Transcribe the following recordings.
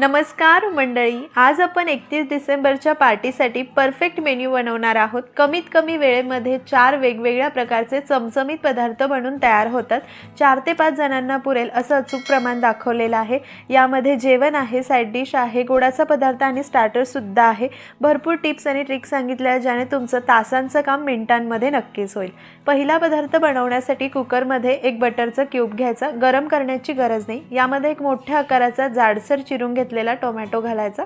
नमस्कार मंडळी आज आपण एकतीस डिसेंबरच्या पार्टीसाठी परफेक्ट मेन्यू बनवणार आहोत. कमीत कमी वेळेमध्ये चार वेगवेगळ्या प्रकारचे चमचमीत पदार्थ बनून तयार होतात. चार ते पाच जणांना पुरेल असं अचूक प्रमाण दाखवलेलं आहे. यामध्ये जेवण आहे साईड डिश आहे गोडाचा पदार्थ आणि स्टार्टरसुद्धा आहे. भरपूर टिप्स आणि ट्रिक्स सांगितल्या ज्याने तुमचं तासांचं काम मिनिटांमध्ये नक्कीच होईल. पहिला पदार्थ बनवण्यासाठी कुकरमध्ये एक बटरचं क्यूब घ्यायचा. गरम करण्याची गरज नाही. यामध्ये एक मोठ्या आकाराचा जाडसर चिरून घेतलेला टोमॅटो घालायचा.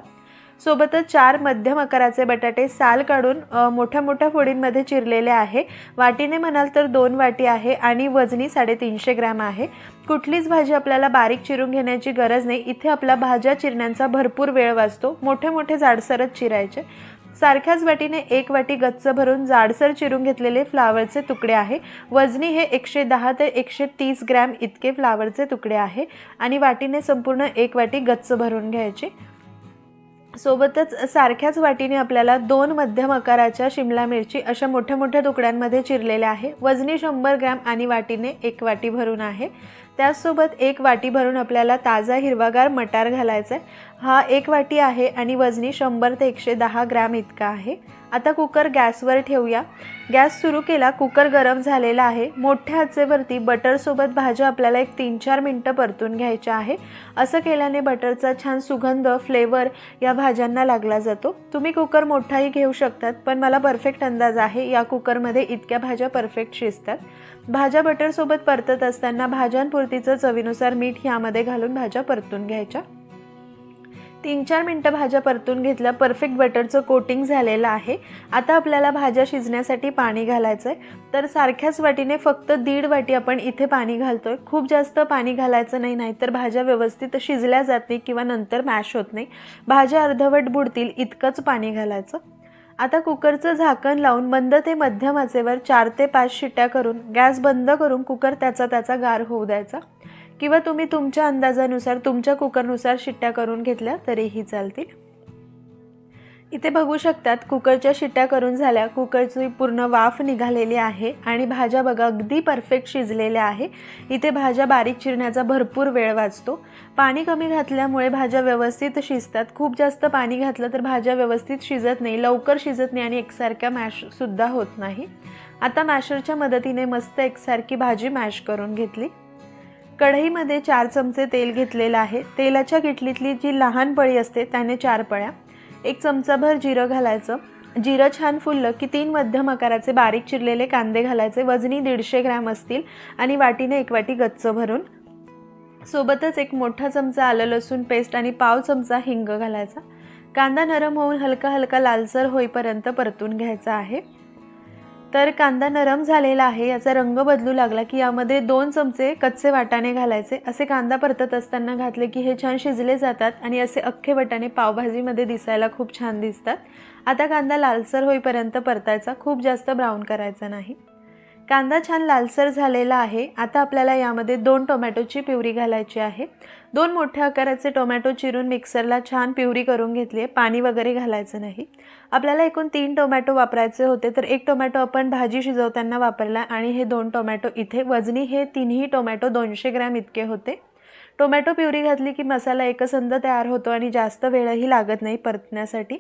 सोबतच चार मध्यम आकाराचे बटाटे साल काढून मोठ्या मोठ्या फोडींमध्ये चिरलेले आहे. वाटीने म्हणाल तर दोन वाटी आहे आणि वजनी साडेतीनशे ग्रॅम आहे. कुठलीच भाजी आपल्याला बारीक चिरून घेण्याची गरज नाही. इथे आपला भाज्या चिरण्याचा भरपूर वेळ वाचतो. मोठे मोठे जाडसरच चिरायचे. सारख्याच वाटीने एक वाटी गच्च भरून जाडसर चिरून घेतलेले फ्लावरचे तुकडे आहे. वजनी हे एकशे दहा ते एकशे तीस ग्रॅम इतके फ्लावरचे तुकडे आहे आणि वाटीने संपूर्ण एक वाटी गच्च भरून घ्यायची. सोबतच सारख्याच वाटीने आपल्याला दोन मध्यम आकाराच्या शिमला मिरची अशा मोठ्या मोठ्या तुकड्यांमध्ये चिरलेल्या आहे. वजनी शंभर ग्रॅम आणि वाटीने एक वाटी भरून आहे. त्याचसोबत एक वाटी भरून आपल्याला ताजा हिरवागार मटार घालायचा आहे हा एक वाटी आहे आणि वजनी शंभर ते एकशे दहा ग्रॅम इतका आहे. आता कुकर गॅसवर ठेवूया. गॅस सुरू केला कुकर गरम झालेला आहे. मोठ्या आचेवरती बटरसोबत भाज्या आपल्याला एक तीन चार मिनटं परतून घ्यायच्या आहे. असं केल्याने बटरचा छान सुगंध फ्लेवर या भाज्यांना लागला जातो. तुम्ही कुकर मोठाही घेऊ शकतात पण मला परफेक्ट अंदाज आहे या कुकरमध्ये इतक्या भाज्या परफेक्ट शिजतात. भाज्या बटरसोबत परतत असताना भाज्यांपुरतीचं चवीनुसार मीठ यामध्ये घालून भाज्या परतून घ्यायच्या. तीन चार मिनटं भाज्या परतून घेतल्या. परफेक्ट बटरचं कोटिंग झालेलं आहे. आता आपल्याला भाज्या शिजण्यासाठी पाणी घालायचं आहे तर सारख्याच वाटीने फक्त दीड वाटी आपण इथे पाणी घालतो आहे खूप जास्त पाणी घालायचं नाही नाहीतर भाज्या व्यवस्थित शिजल्या जात नाही किंवा नंतर मॅश होत नाही. भाज्या अर्धवट बुडतील इतकंच पाणी घालायचं. आता कुकरचं झाकण लावून मंद ते मध्यम आचेवर चार ते पाच शिट्ट्या करून गॅस बंद करून कुकर त्याचा त्याचा गार होऊ द्यायचा. किंवा तुम्ही तुमच्या अंदाजानुसार तुमच्या कुकरनुसार शिट्ट्या करून घेतल्या तरीही चालतील. इथे बघू शकतात कुकरच्या शिट्ट्या करून झाल्या कुकरची पूर्ण वाफ निघालेली आहे आणि भाज्या बघा अगदी परफेक्ट शिजलेल्या आहे. इथे भाज्या बारीक चिरण्याचा भरपूर वेळ वाचतो. पाणी कमी घातल्यामुळे भाज्या व्यवस्थित शिजतात. खूप जास्त पाणी घातलं तर भाज्या व्यवस्थित शिजत नाही लवकर शिजत नाही आणि एकसारख्या मॅशसुद्धा होत नाही. आता मॅशरच्या मदतीने मस्त एकसारखी भाजी मॅश करून घेतली. कढईमध्ये चार चमचे तेल घेतलेलं आहे. तेलाच्या किटलीतली जी लहान पळी असते त्याने चार पळ्या. एक चमचाभर जिरं घालायचं. जिरं छान फुललं की तीन मध्यम आकाराचे बारीक चिरलेले कांदे घालायचे. वजनी दीडशे ग्रॅम असतील आणि वाटीने एक वाटी गच्च भरून. सोबतच एक मोठा चमचा आलं लसूण पेस्ट आणि पाव चमचा हिंग घालायचा. कांदा नरम होऊन हलका हलका लालसर होईपर्यंत परतून घ्यायचा आहे. तर कांदा नरम झालेला आहे याचा रंग बदलू लागला की यामध्ये दोन चमचे कच्चे वाटाणे घालायचे. असे कांदा परतत असताना घातले की हे छान शिजले जातात आणि असे अख्खे वाटाणे पावभाजीमध्ये दिसायला खूप छान दिसतात. आता कांदा लालसर होईपर्यंत परतायचा खूप जास्त ब्राऊन करायचा नाही. कांदा छान लालसर झालेला आहे. आता आपल्याला यामध्ये दोन टोमॅटोची प्युरी घालायची आहे. दोन मोठ्या आकाराचे टोमॅटो चिरून मिक्सरला छान प्युरी करून घेतली आहे. पाणी वगैरे घालायचं नाही. आपल्याला एकूण तीन टोमॅटो वापरायचे होते तर एक टोमॅटो आपण भाजी शिजवताना वापरला आणि हे दोन टोमॅटो इथे वजनी हे तिन्ही टोमॅटो दोनशे ग्रॅम इतके होते. टोमॅटो प्युरी घातली की मसाला एकसंध तयार होतो आणि जास्त वेळही लागत नाही परतण्यासाठी.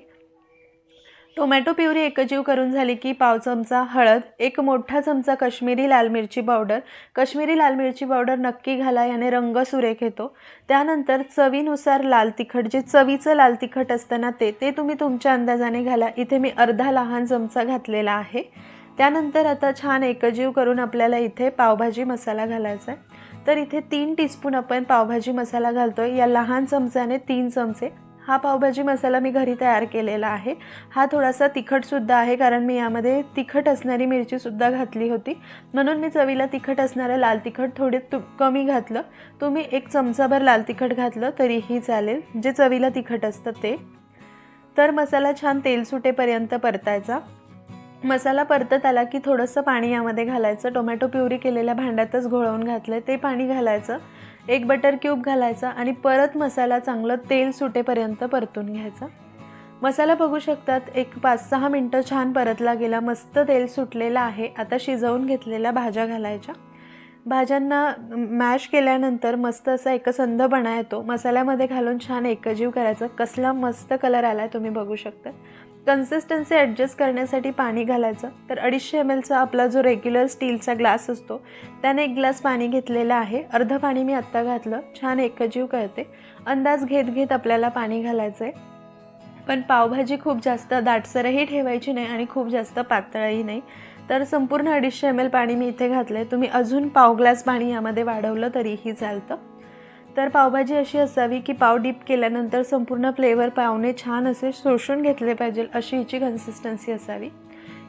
टोमॅटो प्युरी एकजीव करून झाली की पाव चमचा हळद एक मोठा चमचा कश्मीरी लाल मिरची पावडर. कश्मीरी लाल मिरची पावडर नक्की घाला याने रंग सुरेख येतो. त्यानंतर चवीनुसार लाल तिखट जे चवीचं लाल तिखट असतं ना ते ते तुम्ही तुमच्या अंदाजाने घाला. इथे मी अर्धा लहान चमचा घातलेला आहे. त्यानंतर आता छान एकजीव करून आपल्याला इथे पावभाजी मसाला घालायचा आहे. तर इथे तीन टीस्पून आपण पावभाजी मसाला घालतो आहे या लहान चमच्याने तीन चमचे हा पावभाजी मसाला मी घरी तयार केलेला आहे. हा थोडासा तिखटसुद्धा आहे कारण मी यामध्ये तिखट असणारी मिरचीसुद्धा घातली होती. म्हणून मी चवीला तिखट असणारं लाल तिखट थोडे तु कमी घातलं. तुम्ही एक चमचाभर लाल तिखट घातलं तरीही चालेल. जे चवीला तिखट असतं ते. तर मसाला छान तेल सुटेपर्यंत परतायचा. मसाला परतत आला की थोडंसं पाणी यामध्ये घालायचं. टोमॅटो प्युरी केलेल्या भांड्यातच घोळवून घातलं ते पाणी घालायचं. एक बटर क्यूब घालायचा आणि परत मसाला चांगलं तेल सुटेपर्यंत परतून घ्यायचा. मसाला बघू शकतात एक पाच सहा मिनटं छान परतला गेला मस्त तेल सुटलेलं आहे. आता शिजवून घेतलेल्या भाज्या घालायच्या. भाज्यांना मॅश केल्यानंतर मस्त असा एकसंधपणा येतो. मसाल्यामध्ये घालून छान एकजीव करायचं. कसला मस्त कलर आला आहे तुम्ही बघू शकता. कन्सिस्टन्सी ॲडजस्ट करण्यासाठी पाणी घालायचं. तर अडीचशे एम एलचा आपला जो रेग्युलर स्टीलचा ग्लास असतो त्याने एक ग्लास पाणी घेतलेलं आहे. अर्धं पाणी मी आत्ता घातलं. छान एकजीव करते. अंदाज घेत घेत आपल्याला पाणी घालायचं आहे पण पावभाजी खूप जास्त दाटसरही ठेवायची नाही आणि खूप जास्त पातळही नाही. तर संपूर्ण अडीचशे एम एल पाणी मी इथे घातलं आहे तुम्ही अजून पाव ग्लास पाणी यामध्ये वाढवलं तरीही चालतं. तर पावभाजी अशी असावी की पाव डीप केल्यानंतर संपूर्ण फ्लेवर पावने छान असे शोषून घेतले पाहिजे अशी हिची कन्सिस्टन्सी असावी.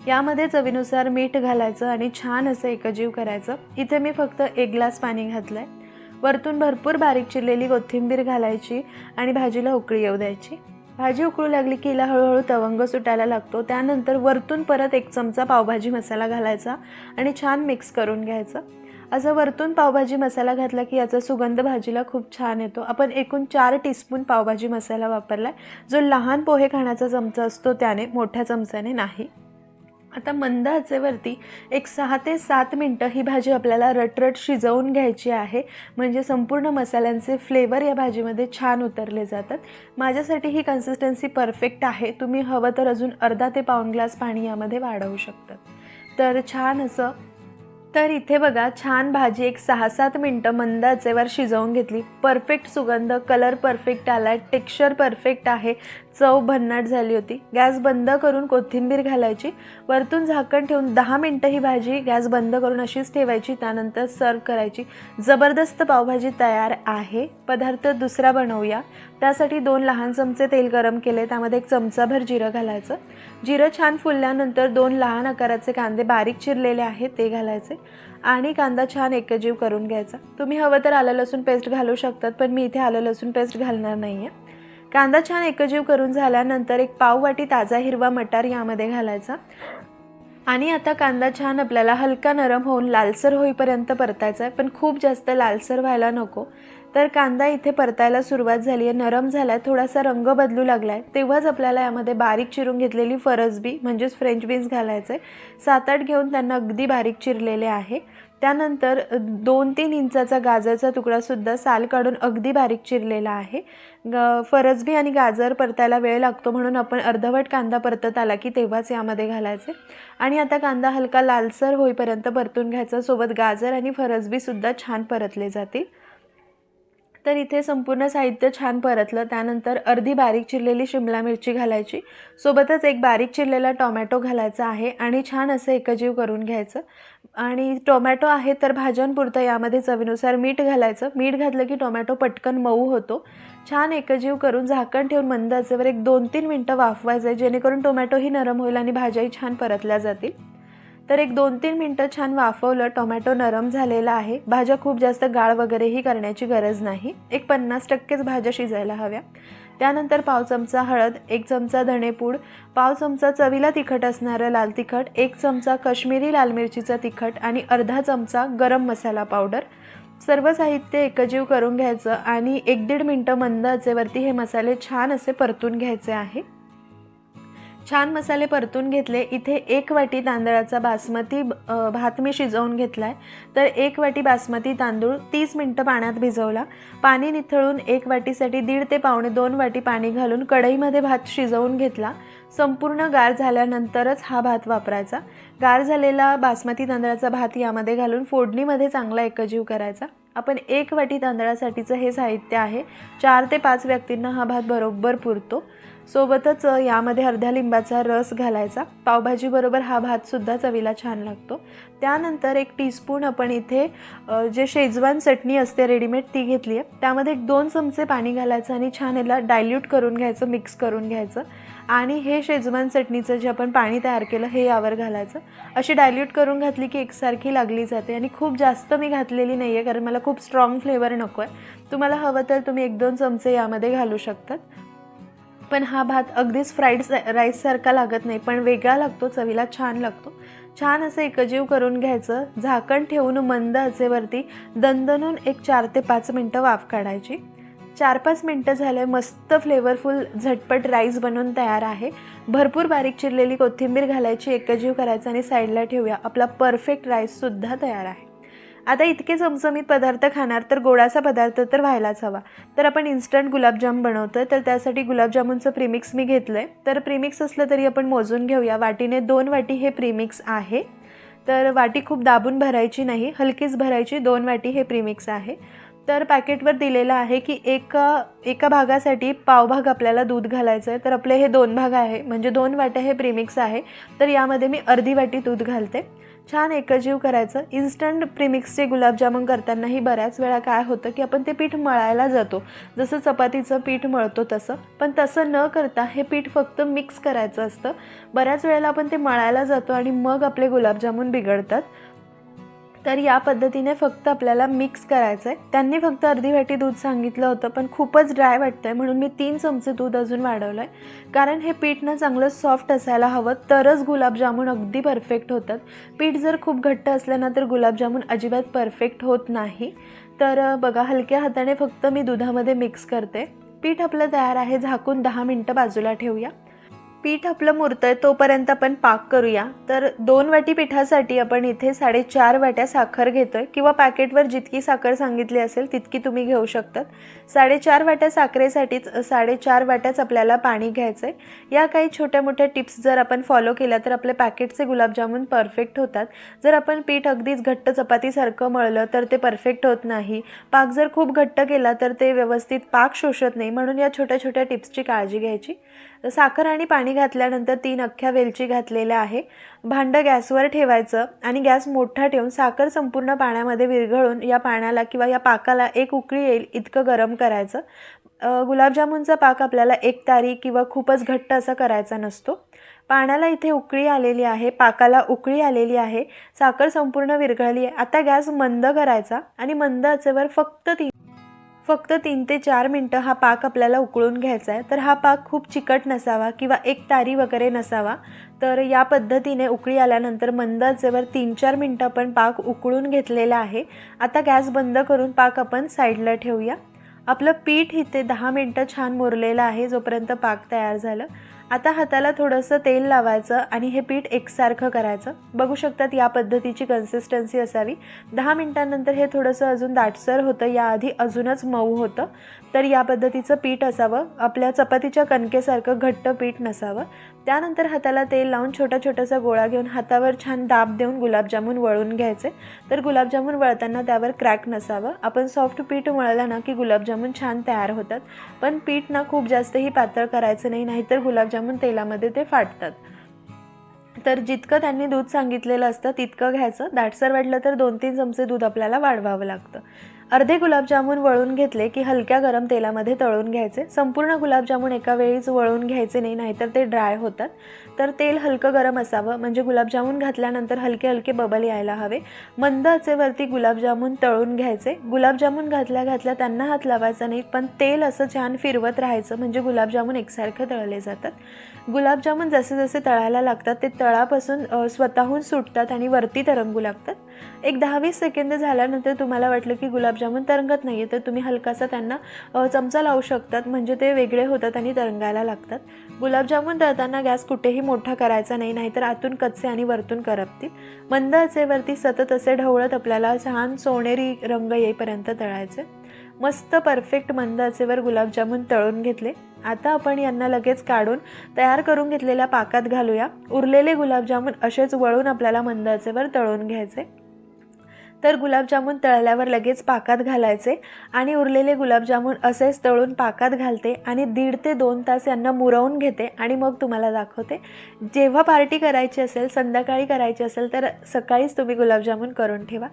यामध्ये चवीनुसार मीठ घालायचं आणि छान असं एकजीव करायचं. इथे मी फक्त एक ग्लास पाणी घातलं आहे वरतून भरपूर बारीक चिरलेली कोथिंबीर घालायची आणि भाजीला उकळी येऊ द्यायची. भाजी उकळू लागली की हिला हळूहळू तवंग सुटायला लागतो. त्यानंतर वरतून परत एक चमचा पावभाजी मसाला घालायचा आणि छान मिक्स करून घ्यायचं. असं वरतून पावभाजी मसाला घातला की याचा सुगंध भाजीला खूप छान येतो. आपण एकूण चार टीस्पून पावभाजी मसाला वापरला आहे जो लहान पोहे खाण्याचा चमचा असतो त्याने मोठ्या चमच्याने नाही. आता मंद आचेवरती एक सहा ते सात मिनटं ही भाजी आपल्याला रटरट शिजवून घ्यायची आहे. म्हणजे संपूर्ण मसाल्यांचे फ्लेवर या भाजीमध्ये छान उतरले जातात. माझ्यासाठी ही कन्सिस्टन्सी परफेक्ट आहे. तुम्ही हवं तर अजून अर्धा ते पाऊण ग्लास पाणी यामध्ये वाढवू शकतात तर छान असं तर इथे बघा छान भाजी एक सहा सात मिनटं मंद आचेवर शिजवून घेतली. परफेक्ट सुगंध कलर परफेक्ट आला आहे टेक्स्चर परफेक्ट आहे. चव भन्नाट झाली होती. गॅस बंद करून कोथिंबीर घालायची. वरतून झाकण ठेवून दहा मिनटं ही भाजी गॅस बंद करून अशीच ठेवायची. त्यानंतर सर्व करायची. जबरदस्त पावभाजी तयार आहे. पदार्थ दुसरा बनवूया. त्यासाठी दोन लहान चमचे तेल गरम केले. त्यामध्ये एक चमचाभर जिरं घालायचं. जिरं छान फुलल्यानंतर दोन लहान आकाराचे कांदे बारीक चिरलेले आहेत ते घालायचे. आणि कांदा छान एकजीव करून घ्यायचा. तुम्ही हवं तर आलं लसूण पेस्ट घालू शकतात पण मी इथे आलं लसूण पेस्ट घालणार नाही आहे कांदा छान एकजीव करून झाल्यानंतर एक पाव वाटी ताजा हिरवा मटार यामध्ये घालायचा. आणि आता कांदा छान आपल्याला हलका नरम होऊन लालसर होईपर्यंत परतायचा आहे. पण खूप जास्त लालसर व्हायला नको. तर कांदा इथे परतायला सुरुवात झाली आहे. नरम झाला आहे थोडासा रंग बदलू लागला आहे तेव्हाच आपल्याला यामध्ये बारीक चिरून घेतलेली फरसबी म्हणजेच फ्रेंच बीन्स घालायचे सात आठ घेऊन त्यांना अगदी बारीक चिरलेले आहे. त्यानंतर दोन तीन इंचाचा गाजरचा तुकडासुद्धा साल काढून अगदी बारीक चिरलेला आहे. ग फरसबी आणि गाजर परतायला वेळ लागतो म्हणून आपण अर्धवट कांदा परतत आला की तेव्हाच यामध्ये घालायचे. आणि आता कांदा हलका लालसर होईपर्यंत परतून घ्यायचा. सोबत गाजर आणि फरसबीसुद्धा छान परतले जातील. तर इथे संपूर्ण साहित्य छान परतलं. त्यानंतर अर्धी बारीक चिरलेली शिमला मिरची घालायची. सोबतच एक बारीक चिरलेला टोमॅटो घालायचा आहे आणि छान असं एकजीव करून घ्यायचं. आणि टोमॅटो आहे तर भाज्यांपुरतं यामध्ये चवीनुसार मीठ घालायचं. मीठ घातलं की टोमॅटो पटकन मऊ होतो. छान एकजीव करून झाकण ठेवून मंद आचेवर एक दोन तीन मिनटं वाफवायचं आहे जेणेकरून टोमॅटोही नरम होईल आणि भाज्याही छान परतल्या जातील. तर एक दोन तीन मिनटं छान वाफवलं टोमॅटो नरम झालेला आहे. भाज्या खूप जास्त गाळ वगैरेही करण्याची गरज नाही. एक पन्नास टक्केच भाज्या शिजायला हव्या. त्यानंतर पाव चमचा हळद एक चमचा धणेपूड पाव चमचा चवीला तिखट असणारं लाल तिखट एक चमचा कश्मीरी लाल मिरचीचा तिखट आणि अर्धा चमचा गरम मसाला पावडर. सर्व साहित्य एकजीव करून घ्यायचं आणि एक दीड मिनटं मंद आचेवरती हे मसाले छान असे परतून घ्यायचे आहे. छान मसाले परतून घेतले. इथे एक वाटी तांदळाचा बासमती भात मी शिजवून घेतला आहे तर एक वाटी बासमती तांदूळ तीस मिनटं पाण्यात भिजवला. पाणी निथळून एक वाटीसाठी दीड ते पावणे दोन वाटी पाणी घालून कढईमध्ये भात शिजवून घेतला. संपूर्ण गार झाल्यानंतरच हा भात वापरायचा. गार झालेला बासमती तांदळाचा भात यामध्ये घालून फोडणीमध्ये चांगला एकजीव करायचा. आपण एक वाटी तांदळासाठीचं हे साहित्य आहे. चार ते पाच व्यक्तींना हा भात बरोबर पुरतो. सोबतच यामध्ये अर्ध्या लिंबाचा रस घालायचा. पावभाजीबरोबर हा भातसुद्धा चवीला छान लागतो. त्यानंतर एक टीस्पून आपण इथे जे शेजवान चटणी असते रेडीमेड ती घेतली आहे त्यामध्ये एक दोन चमचे पाणी घालायचं आणि छान याला डायल्यूट करून घ्यायचं मिक्स करून घ्यायचं. आणि हे शेजवान चटणीचं जे आपण पाणी तयार केलं हे यावर घालायचं. अशी डायल्यूट करून घातली की एकसारखी लागली जाते. आणि खूप जास्त मी घातलेली नाही आहे कारण मला खूप स्ट्रॉंग फ्लेवर नको आहे तुम्हाला हवं तर तुम्ही एक दोन चमचे यामध्ये घालू शकतात. पण हा भात अगदीच फ्राईड राईससारखा लागत नाही पण वेगळा लागतो चवीला छान लागतो. छान असं एकजीव करून घ्यायचं झाकण ठेवून मंद आचेवरती दणदणून एक चार ते पाच मिनटं वाफ काढायची. चार पाच मिनटं झाले मस्त फ्लेवरफुल झटपट राईस बनवून तयार आहे. भरपूर बारीक चिरलेली कोथिंबीर घालायची एकजीव करायचं आणि साईडला ठेवूया. आपला परफेक्ट राईससुद्धा तयार आहे. आता इतके चमचमीत पदार्थ खाणार तर गोडाचा पदार्थ तर व्हायलाच हवा. तर आपण इन्स्टंट गुलाबजाम बनवतो आहे तर त्यासाठी गुलाबजामुनचं प्रीमिक्स मी घेतलं आहे तर प्रीमिक्स असलं तरी आपण मोजून घेऊया. वाटीने दोन वाटी हे प्रीमिक्स आहे. तर वाटी खूप दाबून भरायची नाही हलकीच भरायची दोन वाटी हे प्रीमिक्स आहे. तर पॅकेटवर दिलेलं आहे की एका एका भागासाठी पावभाग आपल्याला दूध घालायचं आहे. तर आपले हे दोन भाग आहे म्हणजे दोन वाट्या हे प्रीमिक्स आहे. तर यामध्ये मी अर्धी वाटी दूध घालते. छान एकजीव करायचं. इन्स्टंट प्रीमिक्सचे गुलाबजामुन करतानाही बऱ्याच वेळा काय होतं की आपण ते पीठ मळायला जातो. जसं चपातीचं पीठ मळतो तसं. पण तसं न करता हे पीठ फक्त मिक्स करायचं असतं. बऱ्याच वेळेला आपण ते मळायला जातो आणि मग आपले गुलाबजामुन बिघडतात. तर या पद्धतीने फक्त आपल्याला मिक्स करायचं आहे त्यांनी फक्त अर्धी वाटी दूध सांगितलं होतं पण खूपच ड्राय वाटतं आहे म्हणून मी तीन चमचे दूध अजून वाढवलं आहे कारण हे पीठ ना चांगलं सॉफ्ट असायला हवं तरच गुलाबजामुन अगदी परफेक्ट होतात. पीठ जर खूप घट्ट असलं ना तर गुलाबजामुन अजिबात परफेक्ट होत नाही. तर बघा हलक्या हाताने फक्त मी दुधामध्ये मिक्स करते. पीठ आपलं तयार आहे झाकून दहा मिनटं बाजूला ठेवूया. पीठ आपलं मुरतं आहे तोपर्यंत आपण पाक करूया. तर दोन वाटी पिठासाठी आपण इथे साडेचार वाट्या साखर घेतो आहे किंवा पॅकेटवर जितकी साखर सांगितली असेल तितकी तुम्ही घेऊ शकतात. साडेचार वाट्या साखरेसाठीच साडेचार वाट्याच आपल्याला पाणी घ्यायचं आहे या काही छोट्या मोठ्या टिप्स जर आपण फॉलो केल्या तर आपले पॅकेटचे गुलाबजामुन परफेक्ट होतात. जर आपण पीठ अगदीच घट्ट चपातीसारखं मळलं तर ते परफेक्ट होत नाही. पाक जर खूप घट्ट केला तर ते व्यवस्थित पाक शोषत नाही. म्हणून या छोट्या छोट्या टिप्सची काळजी घ्यायची. तर साखर आणि पाणी घातल्यानंतर तीन अख्ख्या वेलची घातलेल्या आहे. भांडं गॅसवर ठेवायचं आणि गॅस मोठा ठेवून साखर संपूर्ण पाण्यामध्ये विरघळून या पाण्याला किंवा या पाकाला एक उकळी येईल इतकं गरम करायचं. गुलाबजामुनचा पाक आपल्याला एक तारी किंवा खूपच घट्ट असा करायचा नसतो. पाण्याला इथे उकळी आलेली आहे पाकाला उकळी आलेली आहे. साखर संपूर्ण विरघळली आहे. आता गॅस मंद करायचा आणि मंद आचेवर फक्त तीन फक्त तीन ते चार मिनटं हा पाक आपल्याला उकळून घ्यायचा आहे. तर हा पाक खूप चिकट नसावा किंवा एक तारी वगैरे नसावा. तर या पद्धतीने उकळी आल्यानंतर मंद आचेवर तीन चार मिनटं आपण पाक उकळून घेतलेला आहे. आता गॅस बंद करून पाक आपण साईडला ठेवूया. आपलं पीठ इथे दहा मिनटं छान मुरलेलं आहे जोपर्यंत पाक तयार झालं. आता हाताला थोडंसं तेल लावायचं आणि हे पीठ एकसारखं करायचं. बघू शकतात या पद्धतीची कन्सिस्टन्सी असावी. दहा मिनटांनंतर हे थोडंसं अजून दाटसर होतं. याआधी अजूनच मऊ होतं. तर या पद्धतीचं पीठ असावं. आपल्या चपातीच्या कणकेसारखं घट्ट पीठ नसावं. त्यानंतर हाताला तेल लावून छोटा छोटासा गोळा घेऊन हातावर छान दाब देऊन गुलाबजामुन वळून घ्यायचे. तर गुलाबजामुन वळताना त्यावर क्रॅक नसावं. आपण सॉफ्ट पीठ वळलं ना की गुलाबजामून छान तयार होतात. पण पीठ ना खूप जास्तही पातळ करायचं नाही नाहीतर गुलाबजामुन तेलामध्ये ते फाटतात. तर जितकं त्यांनी दूध सांगितलेलं असतं तितकं घ्यायचं. दाटसर वाटलं तर दोन तीन चमचे दूध आपल्याला वाढवावं लागतं. अर्धे गुलाबजामुन वळून घेतले की हलक्या गरम तेलामध्ये तळून घ्यायचे. संपूर्ण गुलाबजामुन एका वेळीच वळून घ्यायचे नाही नाहीतर ते ड्राय होतात. तर तेल हलकं गरम असावं म्हणजे गुलाबजामुन घातल्यानंतर हलके हलके बबल यायला हवे. मंद आचेवरती गुलाबजामुन तळून घ्यायचे. गुलाबजामुन घातल्या घातल्या त्यांना हात लावायचा नाही पण तेल असं छान फिरवत राहायचं म्हणजे गुलाबजामुन एकसारखे तळले जातात. गुलाबजामुन जसे जसे तळायला लागतात ते तळापासून स्वतःहून सुटतात आणि वरती तरंगू लागतात. एक दहा वीस सेकंद झाल्यानंतर तुम्हाला वाटलं की गुलाबजामुन तरंगत नाही आहे तर तुम्ही हलकासा त्यांना चमचा लावू शकतात. म्हणजे ते वेगळे होतात आणि तरंगायला लागतात. गुलाबजामुन तळताना गॅस कुठेही मोठा करायचा नाही नाहीतर आतून कच्चे आणि वरतून करपतील. मंद आचेवरती सतत असे ढवळत आपल्याला छान सोनेरी रंग येईपर्यंत तळायचे. मस्त परफेक्ट मंद आचेवर गुलाबजामुन तळून घेतले. आता आपण यांना लगेच काढून तयार करून घेतलेल्या पाकात घालूया. उरलेले गुलाबजामुन असेच वळून आपल्याला मंद आचेवर तळून घ्यायचे. तर गुलाबजामुन तळल्यावर लगेच पाकात घालायचे आणि उरलेले गुलाबजामुन असेच तळून पाकात घालते आणि दीड ते दोन तास यांना मुरवून घेते आणि मग तुम्हाला दाखवते. जेव्हा पार्टी करायची असेल संध्याकाळी करायची असेल तर सकाळीच तुम्ही गुलाबजामुन करून ठेवा.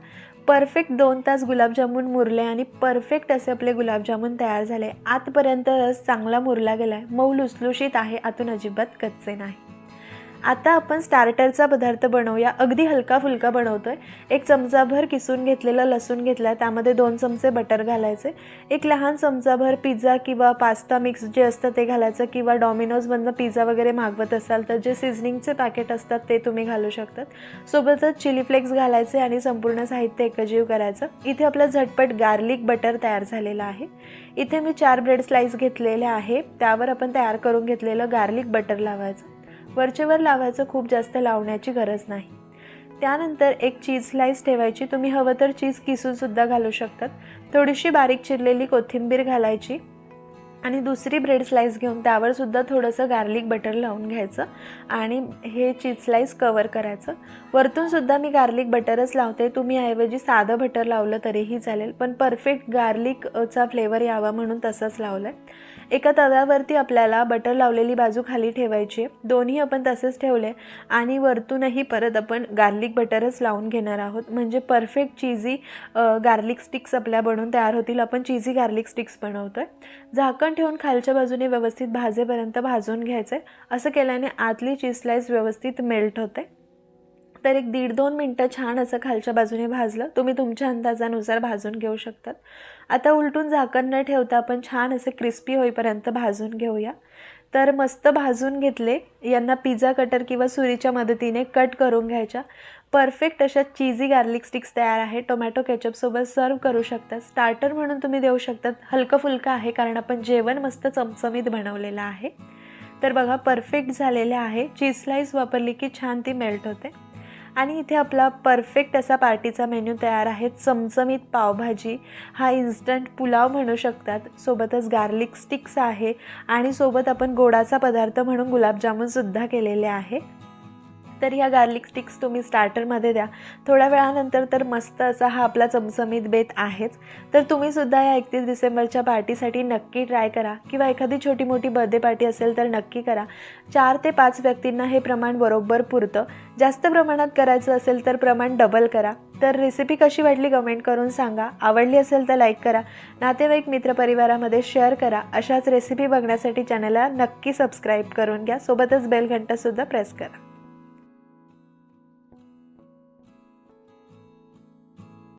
परफेक्ट दोन तास गुलाबजामुन मुरले आणि परफेक्ट असे आपले गुलाबजामुन तयार झाले. आतपर्यंत रस चांगला मुरला गेला आहे मऊ लुसलुशीत आहे. आतून अजिबात कच्चे नाही. आता आपण स्टार्टरचा पदार्थ बनवूया. अगदी हलका फुलका आहे एक चमचाभर किसून घेतलेलं लसूण घेतला आहे त्यामध्ये दोन चमचे बटर घालायचे. एक लहान चमचाभर पिझ्झा किंवा पास्ता मिक्स जे असतं ते घालायचं किंवा डॉमिनोजमधनं पिझ्झा वगैरे मागवत असाल तर जे सिझनिंगचे पॅकेट असतात ते तुम्ही घालू शकतात. सोबतच चिली फ्लेक्स घालायचे आणि संपूर्ण साहित्य एकजीव करायचं. इथे आपलं झटपट गार्लिक बटर तयार झालेलं आहे. इथे मी चार ब्रेड स्लाईस घेतलेले आहे. त्यावर आपण तयार करून घेतलेलं गार्लिक बटर लावायचं. वरचेवर लावायचं खूप जास्त लावण्याची गरज नाही. त्यानंतर एक चीज स्लाईस ठेवायची. तुम्ही हवं तर चीज किसूनसुद्धा घालू शकतात. थोडीशी बारीक चिरलेली कोथिंबीर घालायची. आणि दुसरी ब्रेड स्लाईस घेऊन त्यावरसुद्धा थोडंसं गार्लिक बटर लावून घ्यायचं. आणि हे चीज स्लाईस कवर करायचं. वरतूनसुद्धा मी गार्लिक बटरच लावते. तुम्ही ऐवजी साधं बटर लावलं तरीही चालेल. पण परफेक्ट गार्लिकचा फ्लेवर यावा म्हणून तसंच लावलं आहे एका तव्यावरती आपल्याला बटर लावलेली बाजू खाली ठेवायची. आहे दोन्ही आपण तसेच ठेवले आणि वरतूनही परत आपण गार्लिक बटरच लावून घेणार आहोत. म्हणजे परफेक्ट चीझी गार्लिक स्टिक्स आपल्या बनवून तयार होतील. आपण चीझी गार्लिक स्टिक्स बनवतो आहे झाकण ठेवून खालच्या बाजूने व्यवस्थित भाजेपर्यंत भाजून घ्यायचं आहे असं केल्याने आतली चीज स्लाईस व्यवस्थित मेल्ट होते. तर एक दीड दोन मिनटं छान असं खालच्या बाजूने भाजलं. तुम्ही तुमच्या अंदाजानुसार भाजून घेऊ शकतात. आता उलटून झाकण न ठेवता आपण छान असे क्रिस्पी होईपर्यंत भाजून घेऊया. तर मस्त भाजून घेतले. यांना पिझ्झा कटर किंवा सुरीच्या मदतीने कट करून घ्यायच्या. परफेक्ट अशा चीझी गार्लिक स्टिक्स तयार आहे टोमॅटो केचपसोबत सर्व करू शकता. स्टार्टर म्हणून तुम्ही देऊ शकतात. हलकं फुलकं आहे कारण आपण जेवण मस्त चमचमीत बनवलेलं आहे. तर बघा परफेक्ट झालेले आहे. चीज स्लाईस वापरली की छान ती मेल्ट होते. आणि इथे आपला परफेक्ट असा पार्टीचा मेन्यू तयार आहे. चमचमीत पावभाजी. हा इन्स्टंट पुलाव म्हणू शकतात. सोबतच गार्लिक स्टिक्स आहे. आणि सोबत आपण गोडाचा पदार्थ म्हणून गुलाबजामुनसुद्धा केलेले आहे. तर ह्या गार्लिक स्टिक्स तुम्ही स्टार्टरमध्ये द्या. थोड्या वेळानंतर तर मस्त असा हा आपला चमचमीत बेत आहेच. तर तुम्हीसुद्धा या एकतीस डिसेंबरच्या पार्टीसाठी नक्की ट्राय करा. किंवा एखादी छोटी मोठी बर्थडे पार्टी असेल तर नक्की करा. चार ते पाच व्यक्तींना हे प्रमाण बरोबर पुरतं. जास्त प्रमाणात करायचं असेल तर प्रमाण डबल करा. तर रेसिपी कशी वाटली कमेंट करून सांगा. आवडली असेल तर लाईक करा. नातेवाईक मित्रपरिवारामध्ये शेअर करा. अशाच रेसिपी बघण्यासाठी चॅनलला नक्की सबस्क्राईब करून घ्या. सोबतच बेल घंटासुद्धा प्रेस करा.